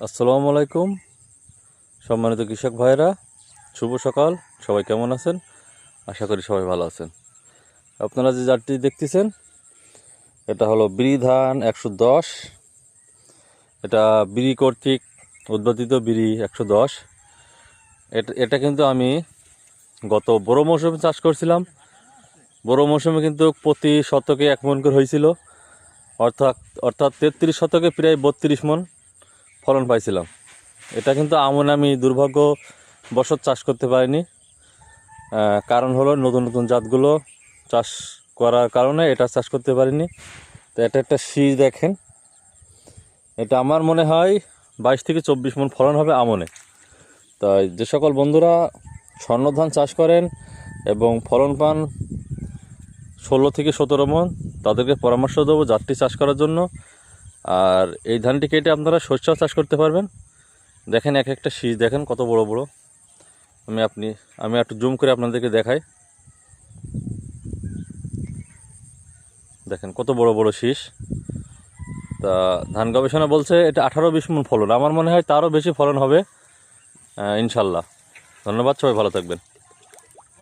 আসসালামু আলাইকুম। সম্মানিত কৃষক ভাইরা শুভ সকাল। সবাই কেমন আছেন? আশা করি সবাই ভালো আছেন। আপনারা যে জাতটি দেখতেছেন, এটা হলো বিড়ি ধান একশো দশ। এটা বিড়ি কর্তৃক উদ্ভাদিত বিড়ি একশো দশ। এটা এটা কিন্তু আমি গত বড় মৌসুমে চাষ করছিলাম। বড় মৌসুমে কিন্তু প্রতি শতকে এক মন করে হয়েছিল। অর্থাৎ অর্থাৎ তেত্রিশ শতকে প্রায় বত্রিশ মন। ফলন পাইছিলাম। এটা কিন্তু আমন আমি দুর্ভাগ্য বছর চাষ করতে পারিনি। কারণ হলো নতুন নতুন জাতগুলো চাষ করার কারণে এটা চাষ করতে পারিনি। তো এটা একটা শীষ দেখেন। এটা আমার মনে হয় বাইশ থেকে চব্বিশ মন ফলন হবে আমনে। তাই যে সকল বন্ধুরা স্বর্ণ ধান চাষ করেন এবং ফলন পান ষোলো থেকে সতেরো মন, তাদেরকে পরামর্শ দেবো জাতটি চাষ করার জন্য। আর এই ধানটি কেটে আপনারা শস্য চাষ করতে পারবেন। দেখেন এক একটা শীষ, দেখেন কত বড় বড়। আমি আপনি, আমি একটু জুম করে আপনাদেরকে দেখাই। দেখেন কত বড় বড় শীষ। তা ধান গবেষণা বলছে এটা আঠারো বিশ মন ফলন। আমার মনে হয় তারও বেশি ফলন হবে ইনশাল্লাহ। ধন্যবাদ, সবাই ভালো থাকবেন।